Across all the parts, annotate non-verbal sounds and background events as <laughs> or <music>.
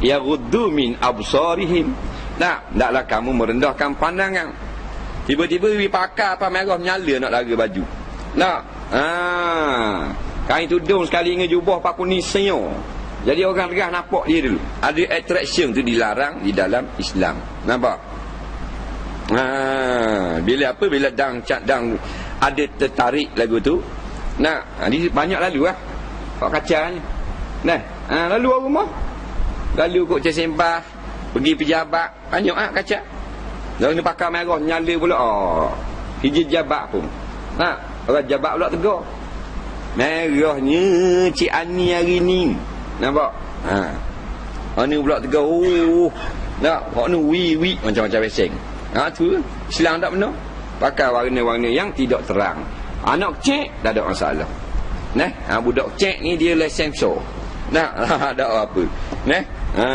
yaghuddu min absarihim. Nah taklah kamu merendahkan pandangan. Tiba-tiba wi pakar apa merah menyala nak laga baju. Nah ha. Kain tudung sekali dengan jubah paku ni senyo. Jadi orang tegah nampak dia dulu. Ada attraction tu dilarang di dalam Islam. Nampak? Ha. Bila apa? Bila dang dang ada tertarik lagu tu. Nah ni banyak lalu lah. Pak kaca ni. Nah, ha, lalu rumah. Lalu kok sembah, pergi pejabat, banyak ah kaca. Lalu ni pakai merah nyala pula. Oh. Hiji jabat pun. Ha, orang jabat pula tegur. Merahnya Cik Ani hari ni. Nampak? Ha. Ani pula tegur. Oh. Nak, kok ni wi wi macam-macam beseng. Ha tu, silang tak benar. Pakai warna-warna yang tidak terang. Anak kecil dah ada masalah. Nah, ha, budak cek ni dia lesen so. Nah, <laughs> ada apa? Nah. Ha.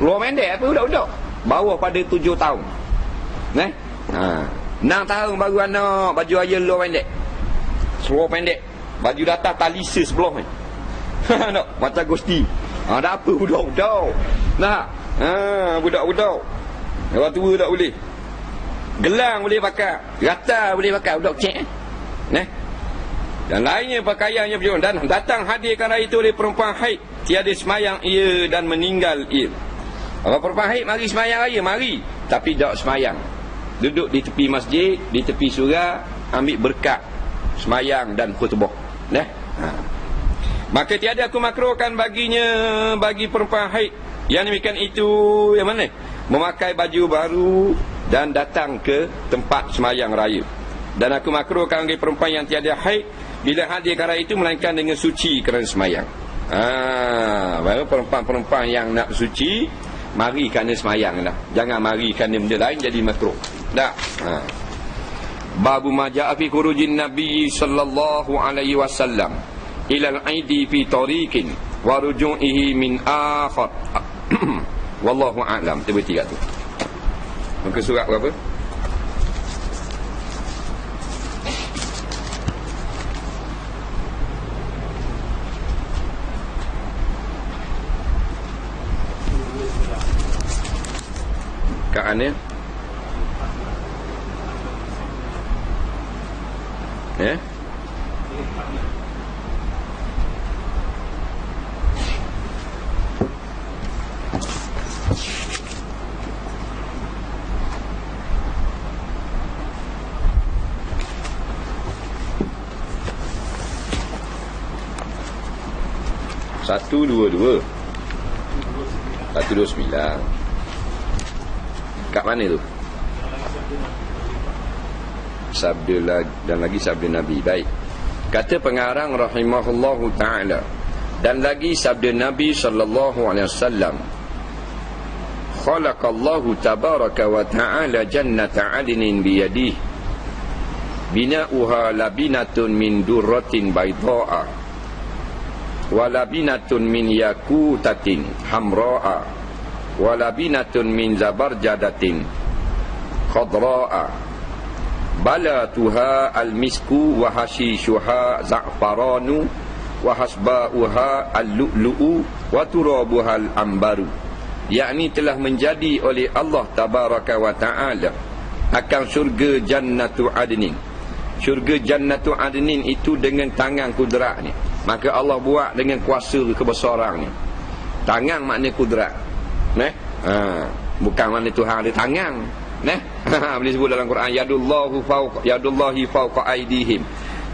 Luar pendek apa budak-budak? Bawah pada tujuh tahun. Nah. Ha. Enam tahun baru anak baju aja luar pendek. Seluar pendek. Baju datang talisa sebelah ni. <laughs> Nak macam gusti. Ha, ada apa budak-budak? Nah. Ha, budak-budak. Orang tua tak boleh. Gelang boleh pakai. Rata boleh pakai budak cek. Nah dan lainnya pakaiannya berjumlah dan datang hadirkan raya itu oleh perempuan haid. Tiada semayang ia dan meninggal ia. Kalau perempuan haid mari semayang raya mari. Tapi tak semayang. Duduk di tepi masjid di tepi surah ambil berkat semayang dan khutbah. Nah ha. maka tiada aku makruhkan baginya bagi perempuan haid. Yang demikian itu yang mana? Memakai baju baru dan datang ke tempat semayang raya. Dan aku makruhkan bagi perempuan yang tiada haid bila hadir kala itu melainkan dengan suci kerana semayang. Ha, baru perempuan-perempuan yang nak suci mari kerana semayang lah. Jangan mari kerana benda lain jadi makruh. Tak. Ha. Babu majaa fi khurujin Nabi sallallahu alaihi wasallam ila al-aidi fi tariqin wa ruju'ihi min akhar. <coughs> Wallahu a'lam. Tiba tiga tu. Muka surat berapa? Ya. Eh Satu dua dua. Satu dua sembilan Kat mana tu? Sabda dan lagi sabda Nabi. Baik. Kata pengarang rahimahullahu taala dan lagi sabda Nabi sallallahu alaihi wasallam. Khalaqallahu tabaraka wa ta'ala jannata 'adnin bi yadihi. Bina'uha labinatun min durratin bayda'a wa labinatun min yakutatin hamra'a walabinatun min zabarjadatin. Khadra'a. Balatuha almisku wa hashishuha za'faranu wa hasba'uha al-lu'lu'u wa turabuha al-ambaru. Yakni telah menjadi oleh Allah tabaraka wa ta'ala akan syurga jannatu adnin. Syurga jannatu adnin itu dengan tangan kudrat ni maka Allah buat dengan kuasa kebesarannya. Tangan makna kudrat Neh? Ha, bukan mana Tuhan ada tangan. Neh? <laughs> Boleh sebut dalam Quran yadullahu fawqa yadullahi fawqa aidihim.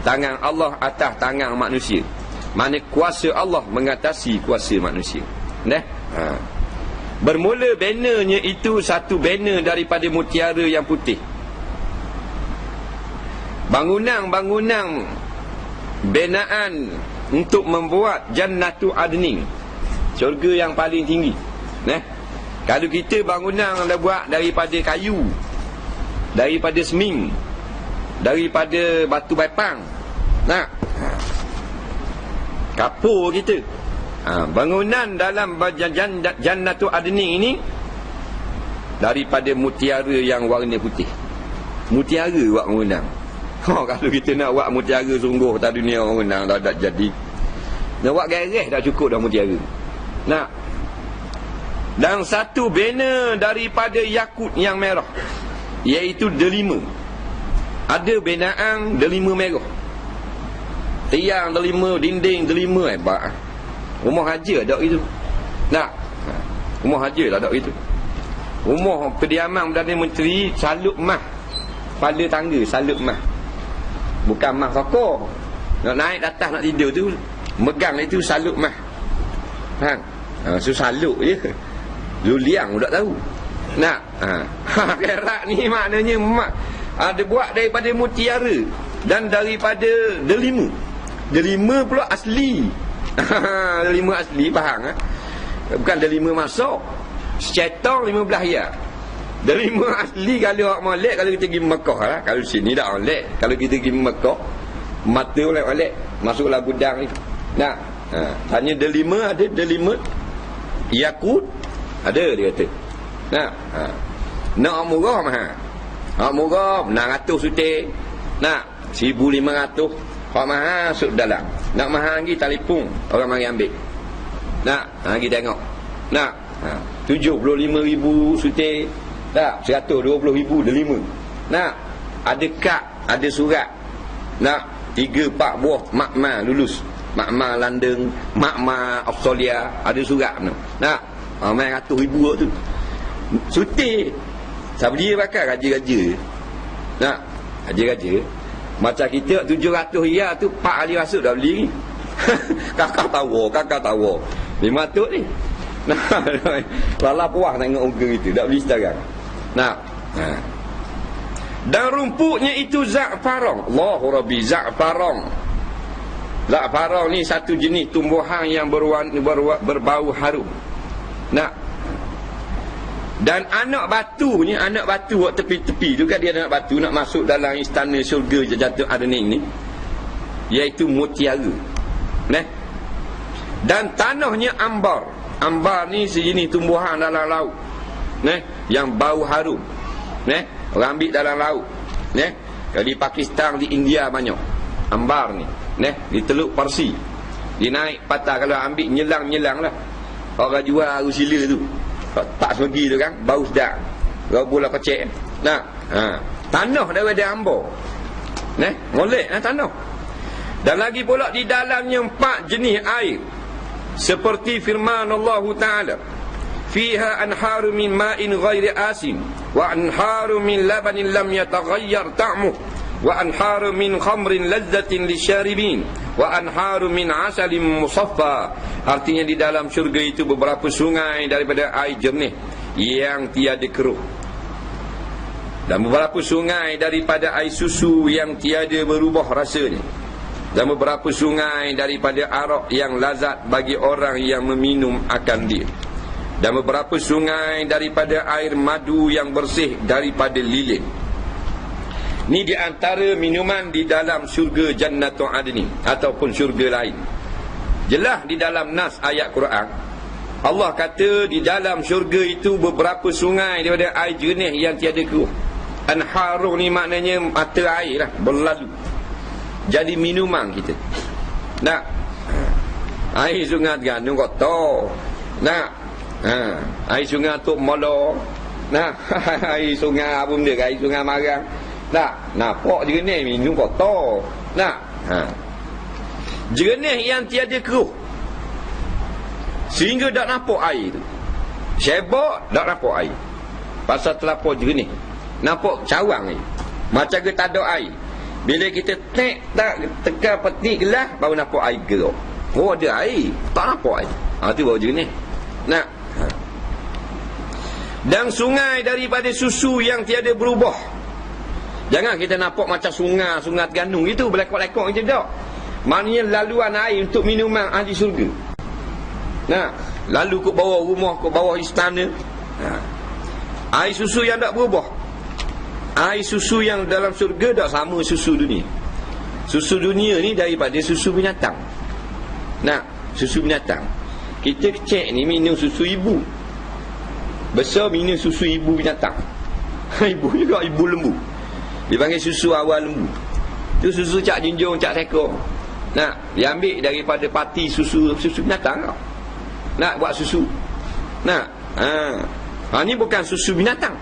Tangan Allah atas tangan manusia. Mana kuasa Allah mengatasi kuasa manusia. Neh? Ha. Bermula bannernya itu satu banner daripada mutiara yang putih. Bangunan-bangunan binaan untuk membuat jannatu adni. Syurga yang paling tinggi. Nah, kalau kita bangunan dah buat daripada kayu, daripada seming, daripada batu baipang, nah, kapur kita. Ha, bangunan dalam jan, jannatu adni ini daripada mutiara yang warna putih. Mutiara buat bangunan. Oh, <laughs> kalau kita nak buat mutiara sungguh tak dunia bangunan dah, dah jadi. Nak buat gareh dah cukup dah mutiara. Nak dan satu bena daripada yakut yang merah iaitu delima. Ada benaan delima merah. Tiang delima dinding delima hebat rumah haji ada itu. Nak rumah haji lah ada itu. Rumah kediaman Perdana Menteri salut mah. Pada tangga salut mah. Bukan mah sokor. Nak naik atas nak tidur tu megang itu salut mah. Ha. Ha so salut je Luliang pun tak tahu Nak ha. ha <laughs> kerak ni maknanya mak ada buat daripada mutiara dan daripada delima. Delima pula asli. <laughs> delima asli faham ha? Bukan delima masuk. Secetong lima belah ya. Delima <laughs> asli kalau orang molek kalau kita pergi Mekah lah. Kalau sini tak molek. Kalau kita pergi Mekah mata molek-molek masuklah gudang ni. Nak ha. tanya delima ada delima yakut ada dia kata. Nah, ha. Nak murah mah. Nak murah 600 sutik. Nak 1500 Hak mahal masuk dalam. Nak mahal lagi telefon orang mari ambil. Nak, ha, lagi tengok. Nak, ha, 75,000 sutik. Tak, 120,000 delima. Nak, ada kad, ada surat. Nak, 3 4 buah makma lulus. Makma London, makma Australia, ada surat tu. Nak, Ha, main ratus ribu tu. Suti. Siapa dia pakai raja-raja. Nak. Raja-raja. Macam kita tujuh ratus ria tu. Pak ahli rasuk dah beli. <laughs> kakak tahu. Kakak tahu. Lima tu ni. <laughs> Nah. Lala puas tengok muka itu. Tak beli sekarang. Nak. Ha. Dan rumputnya itu za'farong. Allahu Rabbi za'farong. Za'farong ni satu jenis tumbuhan yang berwarna, berwa, berbau harum. Nak. Dan anak batu ni anak batu buat tepi-tepi tu kan dia anak batu nak masuk dalam istana syurga jatuh ada ni iaitu mutiara nah dan tanahnya ambar. Ambar ni sejenis tumbuhan dalam laut. Nah yang bau harum. Nah orang ambil dalam laut. Nah di Pakistan di India banyak. Ambar ni. Nah di Teluk Parsi. Dia naik patah kalau ambil nyelang-nyelang lah Orang jual arusila tu. Tak semegi tu kan Bau sedap Rabu lah kecek Nah ha. Tanah daripada ambo Nah Molek lah tanah. Dan lagi pula di dalamnya Empat jenis air. Seperti firman Allah Ta'ala. Fiha anharu min ma'in ghairi asim Wa anharu min labanin lam yataghayyar ta'muh Wa anharu min khamrin lazzatin lisyaribin wa anharu min asalin musaffa artinya di dalam syurga itu beberapa sungai daripada air jernih yang tiada keruh. Dan beberapa sungai daripada air susu yang tiada berubah rasanya. Dan beberapa sungai daripada arak yang lazat bagi orang yang meminum akan dia. Dan beberapa sungai daripada air madu yang bersih daripada lilin Ni di antara minuman di dalam syurga Jannatul Adni ataupun syurga lain. Jelas di dalam nas ayat Quran. Allah kata di dalam syurga itu beberapa sungai daripada air jernih yang tiada keruh. Anharu ni maknanya mata air lah berlalu. Jadi minuman kita. Nak air sungai Gandung kotor. Nak ha, air sungai Tok Molo. Nah, <laughs> air sungai apa benda? Air sungai Marang. Tak, nampak jernih minum kotor. Nak. Ha. Jernih yang tiada keruh. Sehingga tak nampak air tu. Sebab tak nampak air. Pasal terlampau jernih. Nampak cawang ni. Macam ke tak ada air. Bila kita tek tak tekan peti gelas baru nampak air gerak. Oh ada air. Tak nampak air. Ha tu baru jernih. Nak. Ha. Dan sungai daripada susu yang tiada berubah Jangan kita nampak macam sungai, sungai tergandung itu belakang-belakang itu tak. Maknanya laluan air untuk minuman ahli surga. Nah, lalu ke bawah rumah, ke bawah istana. Nah. Air susu yang tak berubah. Air susu yang dalam surga tak sama susu dunia. Susu dunia ni daripada susu binatang. Nah, susu binatang. Kita cek ni minum susu ibu. Besar minum susu ibu binatang. <laughs> ibu juga ibu lembu. Dipanggil susu awal lembu. Itu susu cak junjung, cak seko. Nak, diambil daripada pati susu susu binatang kau. Nak buat susu. Nak, Ha. Ha ni bukan susu binatang.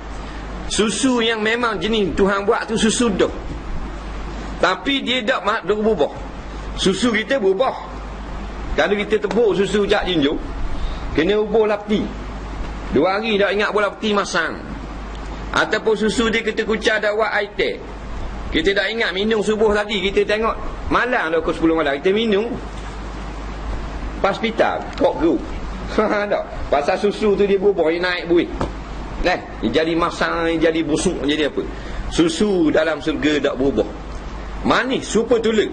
Susu yang memang jenis Tuhan buat tu susu dah. Tapi dia tak mak dah berubah. Susu kita berubah. Kalau kita tebuk susu jak jinjung, kena ubah lapti. Dua hari dah ingat bola peti masang. Ataupun susu dia kita kucah dakwah aite. Kita dah ingat minum subuh tadi, kita tengok malam dah pukul 10 malam kita minum. Pas pita, kok group. <laughs> Ha tak. Pasal susu tu dia berubah, dia naik buih. Nah, dia jadi masang, dia jadi busuk, jadi apa? Susu dalam surga tak berubah. Manis, super tulik.